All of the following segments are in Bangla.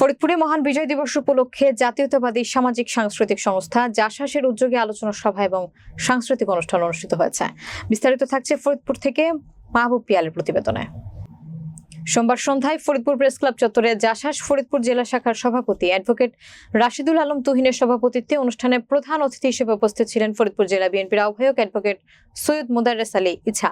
ফরিদপুরে মহান বিজয় দিবস উপলক্ষে জাতীয়তাবাদী সামাজিক সাংস্কৃতিক সংস্থা জাসাসের উদ্যোগে আলোচনা সভা এবং সাংস্কৃতিক অনুষ্ঠান অনুষ্ঠিত হয়েছে। বিস্তারিত থাকছে ফরিদপুর থেকে মাহবুব পিয়ালের প্রতিবেদনে। সোমবার সন্ধ্যায় ফরিদপুর প্রেস ক্লাব চত্বরে জাসাস ফরিদপুর জেলা শাখার সভাপতি অ্যাডভোকেট রাশিদুল আলম তুহিনের সভাপতিত্বে অনুষ্ঠানে প্রধান অতিথি হিসেবে উপস্থিত ছিলেন ফরিদপুর জেলা বিএনপির আহ্বায়ক অ্যাডভোকেট সৈয়দ মুদারেস আলী ইছা।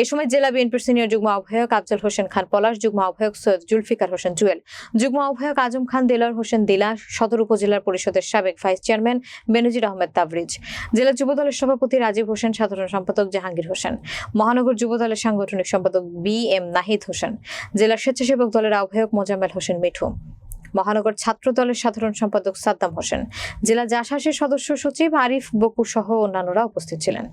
এ সময় জেলা বিএনপির সিনিয়র যুগ্ম আহ্বায়ক আফজল হোসেন খান পলাশ, যুগ্ম আহ্বায়ক সৈয়দ জুলফিকার হোসেন জুয়েল, যুগ্ম আহ্বায়ক আজম খান দেলার হোসেন দিলা, সদর উপজেলার পরিষদের সাবেক ভাইস চেয়ারম্যান বেনজির আহমেদ তাবরিজ, জেলা যুবদলের সভাপতি রাজীব হোসেন, সাধারণ সম্পাদক জাহাঙ্গীর হোসেন, মহানগর যুবদলের সাংগঠনিক সম্পাদক বি এম নাহিদ হোসেন জেলা স্বেচ্ছাসেবক দলের আহ্বায়ক মোজাম্মেল হোসেন মিঠু। মহানগর ছাত্র দলের সাধারণ সম্পাদক সাদ্দাম হোসেন, জেলা জাসাসের সদস্য সচিব আরিফ বকু সহ অন্যান্যরা উপস্থিত ছিলেন।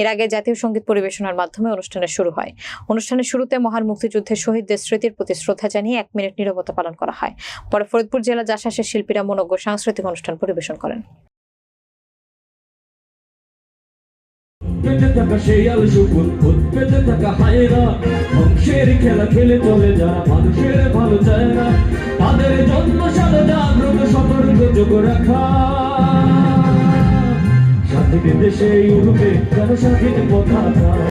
এর আগে জাতীয় সংগীত পরিবেশনার মাধ্যমে অনুষ্ঠানের শুরু হয়। অনুষ্ঠানের শুরুতে মহান মুক্তিযুদ্ধের শহীদদের স্মৃতির প্রতি শ্রদ্ধা জানিয়ে এক মিনিট নীরবতা পালন করা হয়। পরে ফরিদপুর জেলা জাসাসের শিল্পীরা মনোজ্ঞ সাংস্কৃতিক অনুষ্ঠান পরিবেশন করেন। পেটে থাকা সেই আল শুকুন পেটে থাকা হায়রা। বংশের খেলা খেলে চলে যারা, মানুষের ভালো চায় না। তাদের জন্ম সাথে জাগ্রত সতর্ক যোগ রাখা। স্বাধীন দেশে উঠবে যেন স্বাধীন পতাকা